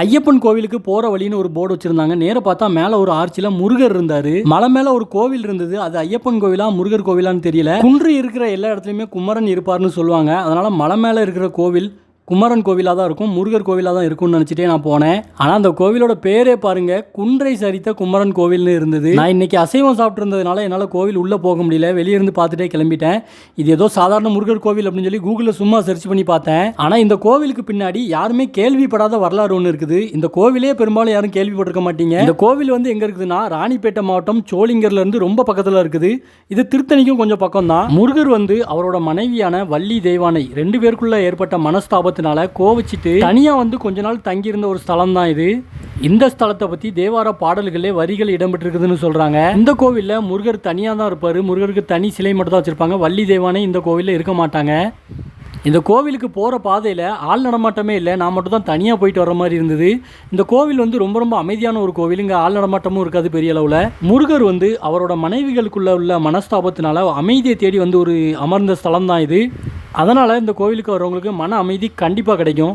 ஐயப்பன் கோவிலுக்கு போற வழின்னு ஒரு போர்டு வச்சிருந்தாங்க. நேராக பார்த்தா மேல ஒரு ஆர்ச்சில முருகர் இருந்தாரு. மலை மேல ஒரு கோவில் இருந்தது. அது ஐயப்பன் கோவிலா முருகர் கோவிலான்னு தெரியல. குன்று இருக்கிற எல்லா இடத்துலயுமே குமரன் இருப்பார்னு சொல்லுவாங்க. அதனால மலை மேல இருக்கிற கோவில் குமரன் கோவிலாக தான் இருக்கும் முருகர் கோவிலாக தான் இருக்கும்னு நினச்சிட்டே நான் போனேன். ஆனால் அந்த கோவிலோட பேரே பாருங்க குன்றை சரித்த குமரன் கோவில்னு இருந்தது. நான் இன்னைக்கு அசைவம் சாப்பிட்ருந்ததுனால என்னால் கோவில் உள்ளே போக முடியல. வெளியே இருந்து பார்த்துட்டே கிளம்பிட்டேன். இது ஏதோ சாதாரண முருகர் கோவில் அப்படின்னு சொல்லி கூகுளில் சும்மா சர்ச் பண்ணி பார்த்தேன். ஆனால் இந்த கோவிலுக்கு பின்னாடி யாருமே கேள்விப்படாத வரலாறு ஒன்று இருக்குது. இந்த கோவிலே பெரும்பாலும் யாரும் கேள்விப்பட்டிருக்க மாட்டீங்க. இந்த கோவில் வந்து எங்கே இருக்குதுன்னா ராணிப்பேட்டை மாவட்டம் சோளிங்கர்ல இருந்து ரொம்ப பக்கத்தில் இருக்குது. இது திருத்தணிக்கும் கொஞ்சம் பக்கம் தான் முருகர் வந்து அவரோட மனைவியான வள்ளி தெய்வானை ரெண்டு பேருக்குள்ள ஏற்பட்ட மனஸ்தாபத்தை மனஸ்தாபத்தினால கோவிச்சிட்டு தனியா வந்து கொஞ்ச நாள் தங்கியிருந்த ஒரு ஸ்தலம் தான் இது. இந்த ஸ்தலத்தை பத்தி தேவார பாடல்களே வரிகள் இடம்பெற்றிருக்குதுன்னு சொல்றாங்க. இந்த கோவில்ல முருகர் தனியா தான் இருப்பாரு. முருகருக்கு தனி சிலை மட்டும் தான் வச்சிருப்பாங்க. வள்ளி தேவானே இந்த கோவிலில் இருக்க மாட்டாங்க. இந்த கோவிலுக்கு போகிற பாதையில் ஆள் நடமாட்டமே இல்லை. நான் மட்டும் தான் தனியாக போயிட்டு வர மாதிரி இருந்தது. இந்த கோவில் வந்து ரொம்ப ரொம்ப அமைதியான ஒரு கோவில். இங்கே ஆள் நடமாட்டமும் இருக்காது பெரிய அளவில். முருகர் வந்து அவரோட மனைவிகளுக்குள்ள உள்ள மனஸ்தாபத்தினால அமைதியை தேடி வந்து ஒரு அமர்ந்த ஸ்தலம் தான் இது. அதனால் இந்த கோவிலுக்கு வரவங்களுக்கு மன அமைதி கண்டிப்பாக கிடைக்கும்.